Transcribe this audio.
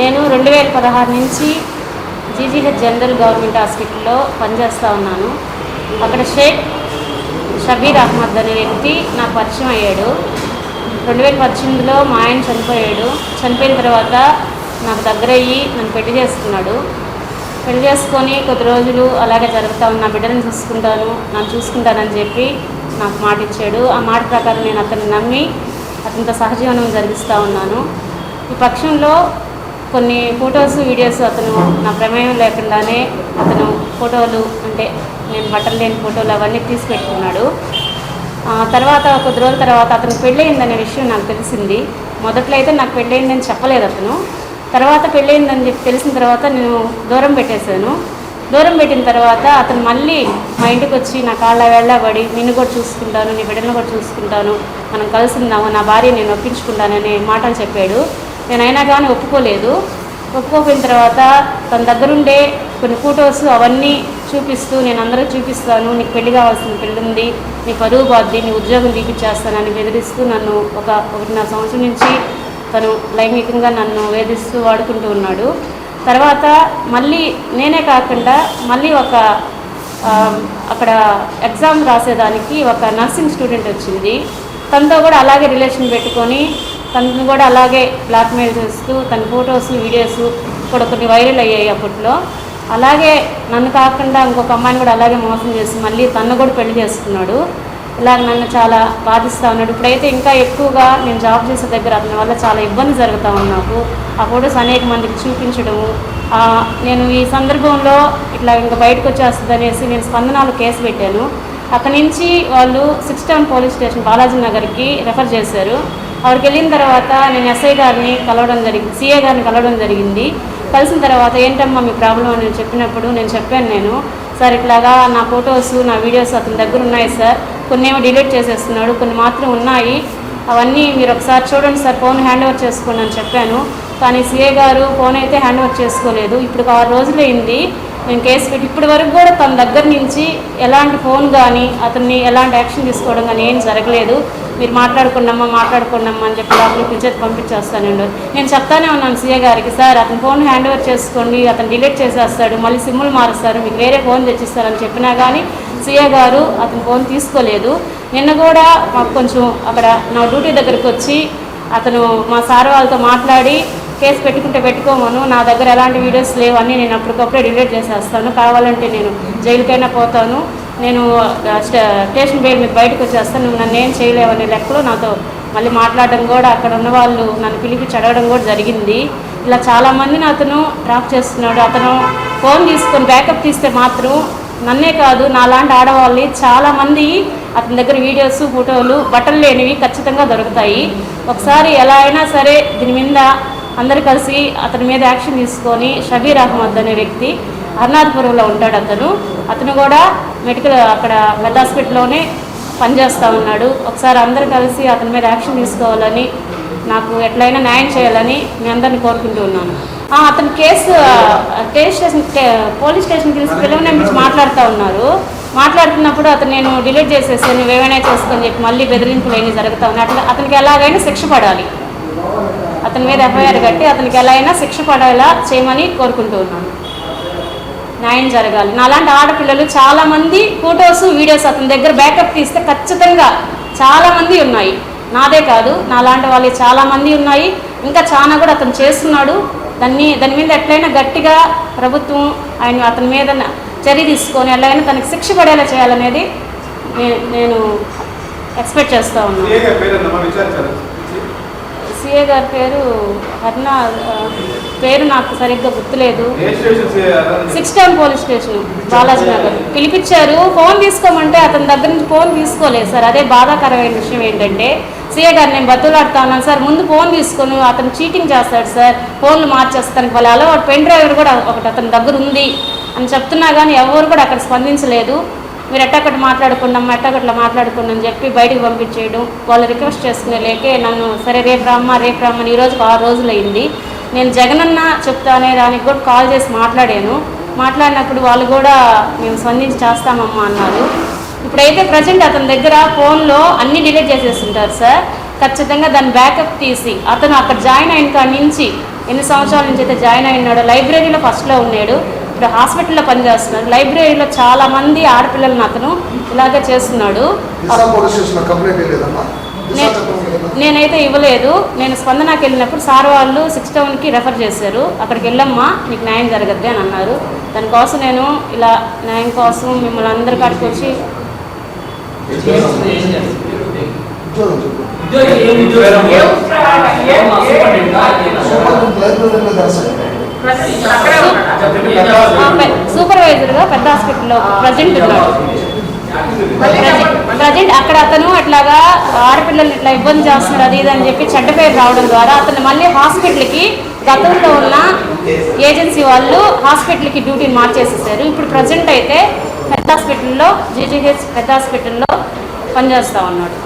నేను రెండు వేల పదహారు నుంచి జీజీహెచ్ జనరల్ గవర్నమెంట్ హాస్పిటల్లో పనిచేస్తూ ఉన్నాను. అక్కడ షేక్ షబీర్ అహ్మద్ అనే వ్యక్తి నాకు పరిచయం అయ్యాడు. రెండు వేల పద్దెనిమిదిలో మా ఆయన చనిపోయాడు. చనిపోయిన తర్వాత నాకు దగ్గరయ్యి నన్ను పెళ్ళి చేసుకున్నాడు. పెళ్ళి చేసుకొని కొద్ది రోజులు అలాగే జరుగుతా ఉన్న బిడ్డను చూసుకుంటాను నన్ను చూసుకుంటానని చెప్పి నాకు మాట ఇచ్చాడు. ఆ మాట ప్రకారం నేను అతన్ని నమ్మి అతనితో సహజీవనం జరిగిస్తూ ఉన్నాను. ఈ పక్షంలో కొన్ని ఫొటోస్ వీడియోస్ అతను నా ప్రమేయం లేకుండానే అతను ఫోటోలు అంటే నేను బట్టలు లేని ఫోటోలు అవన్నీ తీసి పెట్టుకున్నాడు. తర్వాత కొద్ది రోజుల తర్వాత అతను పెళ్ళయిందనే విషయం నాకు తెలిసింది. మొదట్లో అయితే నాకు పెళ్ళయిందని చెప్పలేదు అతను. తర్వాత పెళ్ళయిందని చెప్పి తెలిసిన తర్వాత నేను దూరం పెట్టేశాను. దూరం పెట్టిన తర్వాత అతను మళ్ళీ మా ఇంటికి వచ్చి నా కాళ్ళ వెళ్ళబడి నిన్ను కూడా చూసుకుంటాను నీ బిడ్డను కూడా చూసుకుంటాను మనం కలిసి ఉన్నాము నా భార్య నేను ఒప్పించుకుంటాననే మాటలు చెప్పాడు. నేనైనా కానీ ఒప్పుకోలేదు. ఒప్పుకోపోయిన తర్వాత తన దగ్గరుండే కొన్ని ఫొటోస్ అవన్నీ చూపిస్తూ నేను అందరూ చూపిస్తాను. నీకు పెళ్ళి కావాల్సిన పెళ్ళి ఉంది నీ పరువు బాద్ది నీ ఉద్యోగం తీపిచ్చేస్తానని బెదిరిస్తూ నన్ను ఒక ఒకటిన్నర సంవత్సరం నుంచి తను లైంగికంగా నన్ను వేధిస్తూ వాడుకుంటూ ఉన్నాడు. తర్వాత మళ్ళీ నేనే కాకుండా మళ్ళీ ఒక అక్కడ ఎగ్జామ్ రాసేదానికి ఒక నర్సింగ్ స్టూడెంట్ వచ్చింది. తనతో కూడా అలాగే రిలేషన్ పెట్టుకొని తనను కూడా అలాగే బ్లాక్మెయిల్ చేస్తూ తన ఫొటోస్ వీడియోస్ కూడా కొన్ని వైరల్ అయ్యాయి అప్పట్లో. అలాగే నన్ను కాకుండా ఇంకొక అమ్మాయిని కూడా అలాగే మోసం చేసి మళ్ళీ తను కూడా పెళ్ళి చేసుకున్నాడు. ఇలా నన్ను చాలా బాధిస్తూ ఉన్నాడు. ఇప్పుడైతే ఇంకా ఎక్కువగా నేను జాబ్ చేసే దగ్గర అతని వల్ల చాలా ఇబ్బంది జరుగుతూ ఉంది నాకు. ఆ ఫొటోస్ అనేక మందికి చూపించడము నేను ఈ సందర్భంలో ఇట్లా ఇంకా బయటకు వచ్చేస్తుంది అనేసి నేను స్పందనాలు కేసు పెట్టాను. అక్కడి నుంచి వాళ్ళు six town police station Balaji నగర్కి రెఫర్ చేశారు. అక్కడికి వెళ్ళిన తర్వాత నేను ఎస్ఐ గారిని కలవడం జరిగింది సిఏ గారిని కలవడం జరిగింది. కలిసిన తర్వాత ఏంటమ్మా మీ ప్రాబ్లం అని చెప్పినప్పుడు నేను చెప్పాను నేను సార్ ఇట్లాగా నా ఫొటోస్ నా వీడియోస్ అతని దగ్గర ఉన్నాయి సార్. కొన్ని ఏమో డిలీట్ చేసేస్తున్నాడు కొన్ని మాత్రం ఉన్నాయి. అవన్నీ మీరు ఒకసారి చూడండి సార్ ఫోన్ హ్యాండ్ ఓవర్ చేసుకోండి అని చెప్పాను. కానీ సిఏ గారు ఫోన్ అయితే హ్యాండ్ ఓవర్ చేసుకోలేదు. ఇప్పుడు ఆరు రోజులైంది నేను కేసు పెట్టి ఇప్పటి వరకు కూడా తన దగ్గర నుంచి ఎలాంటి ఫోన్ కానీ అతన్ని ఎలాంటి యాక్షన్ తీసుకోవడం కానీ ఏం జరగలేదు. మీరు మాట్లాడుకున్నామా మాట్లాడుకున్నామా అని చెప్పి లోపలికి పిలిచేది పంపించేస్తానండి నేను చెప్తానే ఉన్నాను సీఏ గారికి సార్ అతని ఫోన్ హ్యాండ్ ఓవర్ చేసుకోండి అతను డిలీట్ చేసేస్తాడు మళ్ళీ సిమ్ములు మారుస్తారు మీకు వేరే ఫోన్ తెచ్చిస్తారని చెప్పినా కానీ సీఏ గారు అతని ఫోన్ తీసుకోలేదు. నిన్న కూడా మాకు కొంచెం అక్కడ నా డ్యూటీ దగ్గరికి వచ్చి అతను మా సార్ వాళ్ళతో మాట్లాడి కేసు పెట్టుకుంటే పెట్టుకోమను నా దగ్గర ఎలాంటి వీడియోస్ లేవు నేను అప్పటికప్పుడే డిలీట్ చేసేస్తాను కావాలంటే నేను జైలుకైనా పోతాను నేను స్టేషన్ బెయిల్ మీద బయటకు వచ్చేస్తాను నువ్వు నన్ను ఏం చేయలేవనే లెక్కలో నాతో మళ్ళీ మాట్లాడడం కూడా అక్కడ ఉన్న వాళ్ళు నన్ను పిలిపించి అడగడం కూడా జరిగింది. ఇలా చాలామందిని అతను డ్రాప్ చేస్తున్నాడు. అతను ఫోన్ తీసుకొని బ్యాకప్ తీస్తే మాత్రం నన్నే కాదు నాలాంటి ఆడవాళ్ళని చాలామంది అతని దగ్గర వీడియోస్ ఫోటోలు బట్టలు లేనివి ఖచ్చితంగా దొరుకుతాయి. ఒకసారి ఎలా అయినా సరే దీని మీద అందరు కలిసి అతని మీద యాక్షన్ తీసుకొని షబీర్ అహ్మద్ అనే వ్యక్తి అరుణాథపురంలో ఉంటాడు అతను. అతను కూడా మెడికల్ అక్కడ మెడ్ హాస్పిటల్లోనే పనిచేస్తూ ఉన్నాడు. ఒకసారి అందరు కలిసి అతని మీద యాక్షన్ తీసుకోవాలని నాకు ఎట్లయినా న్యాయం చేయాలని మీ అందరిని కోరుకుంటూ ఉన్నాను. అతను కేసు కేసు స్టేషన్ పోలీస్ స్టేషన్కి తెలిసి పిల్లవని మాట్లాడుతూ ఉన్నారు. మాట్లాడుతున్నప్పుడు అతను నేను డిలీట్ చేసేసాను నువ్వు ఏమైనా చేసుకొని చెప్పి మళ్ళీ బెదిరింపులు ఏమి జరుగుతూ ఉన్నాయి అట్లా అతనికి ఎలాగైనా శిక్ష పడాలి. అతని మీద ఎఫ్ఐఆర్ కట్టి అతనికి ఎలా అయినా శిక్ష పడేలా చేయమని కోరుకుంటూ ఉన్నాను. న్యాయం జరగాలి. నాలాంటి ఆడపిల్లలు చాలామంది ఫొటోస్ వీడియోస్ అతని దగ్గర బ్యాకప్ తీస్తే ఖచ్చితంగా చాలామంది ఉన్నాయి. నాదే కాదు నాలాంటి వాళ్ళు చాలామంది ఉన్నాయి. ఇంకా చాలా కూడా అతను చేస్తున్నాడు. దాన్ని దాని మీద ఎట్లయినా గట్టిగా ప్రభుత్వం ఆయన అతని మీద చర్య తీసుకొని ఎలాగైనా తనకి శిక్ష పడేలా చేయాలనేది నేను ఎక్స్పెక్ట్ చేస్తూ ఉన్నాను ఏ గారి పేరు అన్నమా విచారించారు సిఏ గారి పేరు అర్ణ ఆ, పేరు నాకు సరిగ్గా గుర్తులేదు. Six town police station Balaji Nagar. పిలిపించారు ఫోన్ తీసుకోమంటే అతని దగ్గర నుంచి ఫోన్ తీసుకోలేదు సార్. అదే బాధాకరమైన విషయం ఏంటంటే సీఏ గారు నేను బతులాడుతా ఉన్నాను సార్. ముందు ఫోన్ తీసుకొని అతను చీటింగ్ చేస్తాడు సార్. ఫోన్లు మార్చేస్తాను వాళ్ళ పెన్ డ్రైవర్ కూడా ఒకటి అతని దగ్గర ఉంది అని చెప్తున్నా కానీ ఎవరు కూడా అక్కడ స్పందించలేదు. మీరు ఎట్టకట్టు మాట్లాడుకున్నాం ఎట్టకట్లా మాట్లాడుకున్నాం అని చెప్పి బయటకు పంపించేయడం వాళ్ళు రిక్వెస్ట్ చేసుకునే లేకే నన్ను సరే రేపు రమ్మా రేపు రమ్మని ఈ రోజుకి ఆరు రోజులు అయింది. నేను జగనన్న చెప్తానే దానికి కూడా కాల్ చేసి మాట్లాడాను. మాట్లాడినప్పుడు వాళ్ళు కూడా మేము స్పందించి చేస్తామమ్మా అన్నారు. ఇప్పుడైతే ప్రజెంట్ అతని దగ్గర ఫోన్లో అన్ని డిలీట్ చేసేస్తుంటారు సార్. ఖచ్చితంగా దాన్ని బ్యాకప్ తీసి అతను అక్కడ జాయిన్ అయిన కాడి నుంచి ఎన్ని సంవత్సరాల నుంచి అయితే జాయిన్ అయినాడో లైబ్రరీలో ఫస్ట్లో ఉన్నాడు. ఇప్పుడు హాస్పిటల్లో పనిచేస్తున్నాడు. లైబ్రరీలో చాలా మంది ఆడపిల్లలను అతను ఇలాగే చేస్తున్నాడు? నేనైతే ఇవ్వలేదు. నేను స్పందనకి వెళ్ళినప్పుడు సార్ వాళ్ళు సిక్స్ టౌన్కి రెఫర్ చేశారు. అక్కడికి వెళ్ళమ్మా నీకు న్యాయం జరగద్ది అని అన్నారు. దానికోసం నేను ఇలా న్యాయం కోసం మిమ్మల్ని అందరి కాడికి వచ్చి ఉద్యోగం సూపర్వైజర్గా పెద్ద హాస్పిటల్లో ప్రజెంట్ ఉన్నాడు ప్రజెంట్ అక్కడ అతను అట్లాగా ఆడపిల్లలు ఇట్లా ఇబ్బంది చేస్తున్నాడు అది ఇది అని చెప్పి చెడ్డ పేరు రావడం ద్వారా అతను మళ్ళీ హాస్పిటల్కి గతంలో ఉన్న ఏజెన్సీ వాళ్ళు హాస్పిటల్కి డ్యూటీని మార్చేసేసారు. ఇప్పుడు ప్రజెంట్ అయితే పెద్ద హాస్పిటల్లో జీజీహెచ్ పెద్ద హాస్పిటల్లో పనిచేస్తూ ఉన్నాడు.